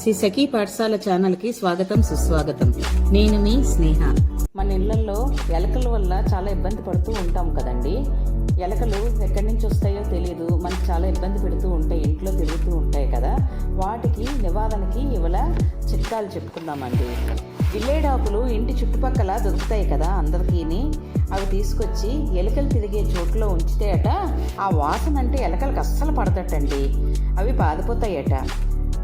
శ్రీ సఖీ పాఠశాల ఛానల్కి స్వాగతం సుస్వాగతం. నేను మీ స్నేహ. మన ఇళ్ళలో ఎలకల వల్ల చాలా ఇబ్బంది పడుతూ ఉంటాం కదండి. ఎలకలు ఎక్కడి నుంచి వస్తాయో తెలియదు మనకి చాలా ఇబ్బంది పెడుతూ ఉంటాయి ఇంట్లో తిరుగుతూ ఉంటాయి కదా. వాటికి నివారణకి ఇవాళ చిట్కాలు చెప్పుకుందామండి. జిల్లేడాకులు ఇంటి చుట్టుపక్కల దొరుకుతాయి కదా అందరికీని. అవి తీసుకొచ్చి ఎలుకలు తిరిగే చోట్లో ఉంచితే అట ఆ వాసన అంటే ఎలకలకు అస్సలు పడదటండి. అవి బాధిపోతాయట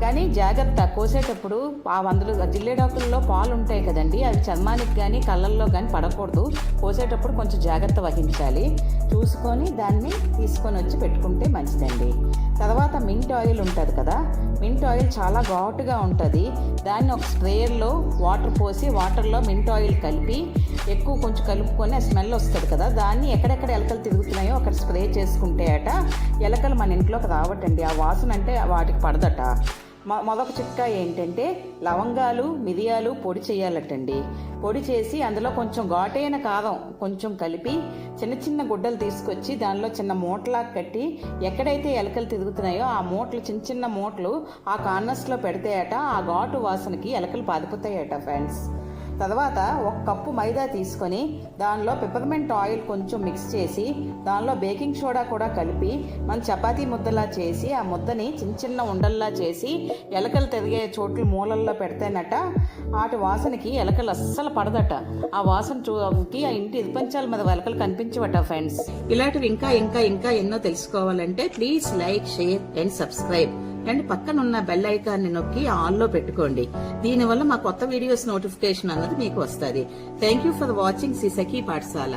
కానీ జాగ్రత్త కోసేటప్పుడు ఆ వందలు జిల్లేడాకుల్లో పాలు ఉంటాయి కదండి. అవి చర్మానికి కానీ కళ్ళల్లో కానీ పడకూడదు. కోసేటప్పుడు కొంచెం జాగ్రత్త వహించాలి. చూసుకొని దాన్ని తీసుకొని వచ్చి పెట్టుకుంటే మంచిదండి. తర్వాత మింట్ ఆయిల్ ఉంటుంది కదా. మింట్ ఆయిల్ చాలా ఘాటుగా ఉంటుంది. దాన్ని ఒక స్ప్రేయర్లో వాటర్ పోసి వాటర్లో మింట్ ఆయిల్ కలిపి ఎక్కువ కొంచెం కలుపుకొని ఆ స్మెల్ వస్తుంది కదా. దాన్ని ఎక్కడెక్కడ ఎలకలు తిరుగుతున్నాయో అక్కడ స్ప్రే చేసుకుంటే అట ఎలకలు మన ఇంట్లోకి రావటండి. ఆ వాసన అంటే వాటికి పడదట. మొ చిట్కా ఏంటంటే లవంగాలు మిరియాలు పొడి చేయాలటండి. పొడి చేసి అందులో కొంచెం ఘాటైన కారం కొంచెం కలిపి చిన్న చిన్న గుడ్డలు తీసుకొచ్చి దానిలో చిన్న మూటలా కట్టి ఎక్కడైతే ఎలకలు తిరుగుతున్నాయో ఆ మూటలు చిన్న చిన్న మూటలు ఆ కార్నర్స్లో పెడితే ఆ ఘాటు వాసనకి ఎలకలు పారిపోతాయట ఫ్రెండ్స్. తర్వాత ఒక కప్పు మైదా తీసుకొని దానిలో పిపర్మెంట్ ఆయిల్ కొంచెం మిక్స్ చేసి దానిలో బేకింగ్ సోడా కూడా కలిపి మన చపాతీ ముద్దలా చేసి ఆ ముద్దని చిన్న చిన్న ఉండల్లా చేసి ఎలకలు తిరిగే చోట్ల మూలల్లో పెడితేనట వాటి వాసనకి ఎలకలు అస్సలు పడదట. ఆ వాసన చూకి ఆ ఇంటి ఇరుపంచాల మీద ఎలకలు కనిపించవట ఫ్రెండ్స్ ఇలాంటివి ఇంకా ఇంకా ఇంకా ఎన్నో తెలుసుకోవాలంటే please like share and subscribe and పక్కన ఉన్న బెల్ ఐకాన్ని నొక్కి ఆన్లో పెట్టుకోండి. దీనివల్ల మా కొత్త వీడియోస్ నోటిఫికేషన్ అన్నది మీకు వస్తుంది. Thank you for watching Sri Sakhi Pathashala